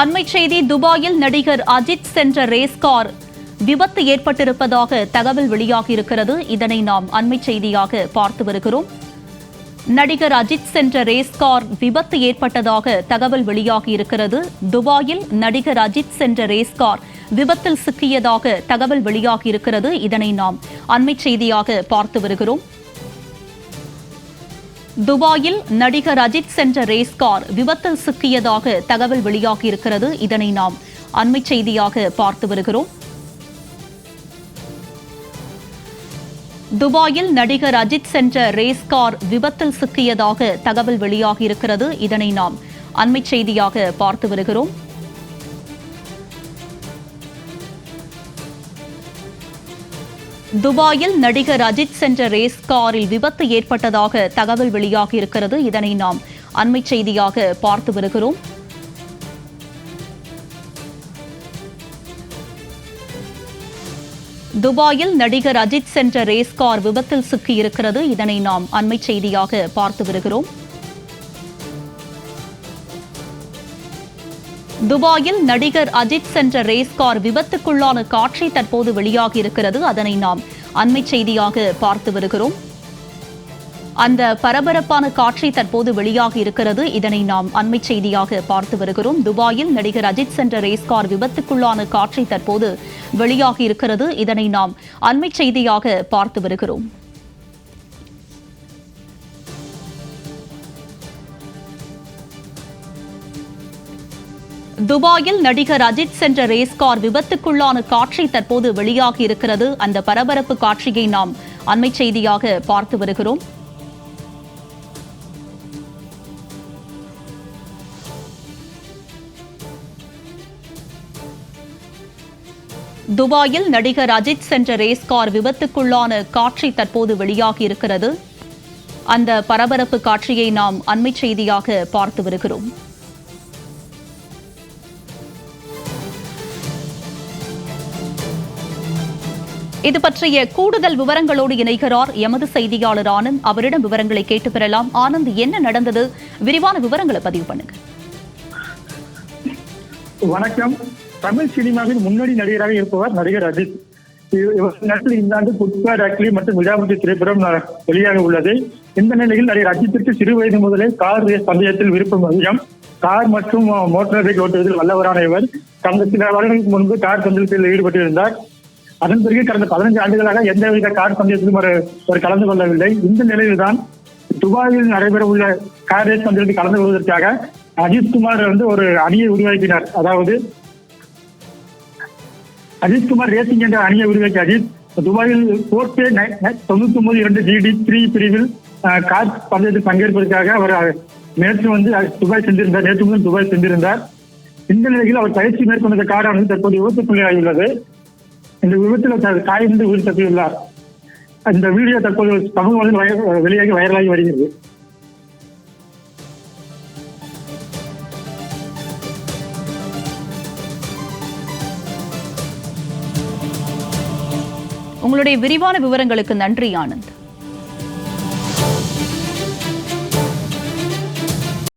அண்மை செய்தி துபாயில் நடிகர் அஜித் சென்ற ரேஸ் கார் விபத்து ஏற்பட்டிருப்பதாக தகவல் வெளியாகியிருக்கிறது. இதனை நாம் அண்மை செய்தியாக பார்த்து வருகிறோம். நடிகர் அஜித் சென்ற ரேஸ் கார் விபத்து ஏற்பட்டதாக தகவல் வெளியாகியிருக்கிறது. துபாயில் நடிகர் அஜித் சென்ற ரேஸ் கார் விபத்தில் சிக்கியதாக தகவல் வெளியாகியிருக்கிறது. இதனை நாம் அண்மை செய்தியாக பார்த்து வருகிறோம். துபாயில் நடிகர் அஜித் சென்ற ரேஸ் கார் விபத்தில் சிக்கியதாக தகவல் வெளியாகியிருக்கிறது. இதனை நாம் அண்மை செய்தியாக பார்த்து வருகிறோம். துபாயில் நடிகர் அஜித் சென்ற ரேஸ் கார் விபத்தில் சிக்கியதாக தகவல் வெளியாகியிருக்கிறது. இதனை நாம் அண்மை செய்தியாக பார்த்து வருகிறோம். துபாயில் நடிகர் அஜித் சென்ற ரேஸ் காரில் விபத்து ஏற்பட்டதாக தகவல் வெளியாகியிருக்கிறது. இதனை நாம் அண்மை செய்தியாக பார்த்து வருகிறோம். துபாயில் நடிகர் அஜித் சென்ற ரேஸ் கார் விபத்தில் சிக்கியிருக்கிறது. இதனை நாம் அண்மை செய்தியாக பார்த்து வருகிறோம். துபாயில் நடிகர் அஜித் சென்ற ரேஸ் கார் விபத்துக்குள்ளான காட்சி தற்போது வெளியாகியிருக்கிறது அதனை நாம் அண்மை செய்தியாக பார்த்து வருகிறோம். அந்த பரபரப்பான காட்சி தற்போது வெளியாகி இருக்கிறது. இதனை நாம் அண்மை செய்தியாக பார்த்து வருகிறோம். துபாயில் நடிகர் அஜித் சென்ற ரேஸ் கார் விபத்துக்குள்ளான காட்சி தற்போது வெளியாகி இருக்கிறது. இதனை நாம் அண்மை செய்தியாக பார்த்து வருகிறோம். துபாயில் நடிகர் அஜித் சென்ற ரேஸ் கார் விபத்துக்குள்ளான காட்சி தற்போது வெளியாகி இருக்கிறது. அந்த பரபரப்பு காட்சியை நாம் அண்மை செய்தியாக பார்த்து வருகிறோம். துபாயில் நடிகர் அஜித் சென்ற ரேஸ் கார் விபத்துக்குள்ளான காட்சி தற்போது வெளியாகி இருக்கிறது. அந்த பரபரப்பு காட்சியை நாம் அண்மை செய்தியாக பார்த்து வருகிறோம். இது பற்றிய கூடுதல் விவரங்களோடு இணைகிறார் எமது செய்தியாளர் ஆனந்த். அவரிடம் விவரங்களை கேட்டு பெறலாம் ஆனந்த் என்ன நடந்தது? விரிவான விவரங்களை பதிவு பண்ணுங்க. வணக்கம். தமிழ் சினிமாவின் முன்னணி நடிகராக இருப்பவர் நடிகர் அஜித். இவர் இந்த ஆண்டு புட்பா டாக்லி மற்றும் விஜாபதி திரைப்படம் ந- வெளியாக உள்ளது. இந்த நிலையில் நடிகர் அஜித்திற்கு சிறு வயது முதலே கார் ரேஸ் பந்தயத்தில் விருப்பம் அதிகம். கார் மற்றும் மோட்டார் பைக் ஓட்டுவதில் வல்லவரான இவர். கடந்த சில வருடங்களுக்கு முன்பு கார் பந்தயத்தில் ஈடுபட்டிருந்தார். அதன் பிறகு கடந்த பதினஞ்சு ஆண்டுகளாக எந்தவித கார் பந்தயத்திலும் அவர் கலந்து கொள்ளவில்லை. இந்த நிலையில்தான் துபாயில் நடைபெற உள்ள கார் ரேஸ் பந்தயத்தில் கலந்து கொள்வதற்காக அஜித் குமார் வந்து ஒரு அணியை உருவாக்கினார். அதாவது அஜித் குமார் ரேசிங் என்ற அணியை உருவாக்கி அஜித் துபாயில் போர்ட்டே தொண்ணூத்தி ஒன்பது இரண்டு ஜிடி த்ரீ பிரிவில் கார் பந்தயத்தில் பங்கேற்பதற்காக அவர் நேற்று வந்து துபாய் சென்றிருந்தார். நேற்று முதல் துபாய் சென்றிருந்தார். இந்த நிலையில் அவர் பயிற்சி மேற்கொண்ட காரானது தற்போது விபத்துக்குள்ளாகியுள்ளது இந்த விபத்தில் அவர் காய்ந்து உயிர் தப்பியுள்ளார். அந்த வீடியோ தற்போது சமூக வலைதள வெளியாகி வைரலாகி வருகிறது. உங்களுடைய விரிவான விவரங்களுக்கு நன்றி ஆனந்த்.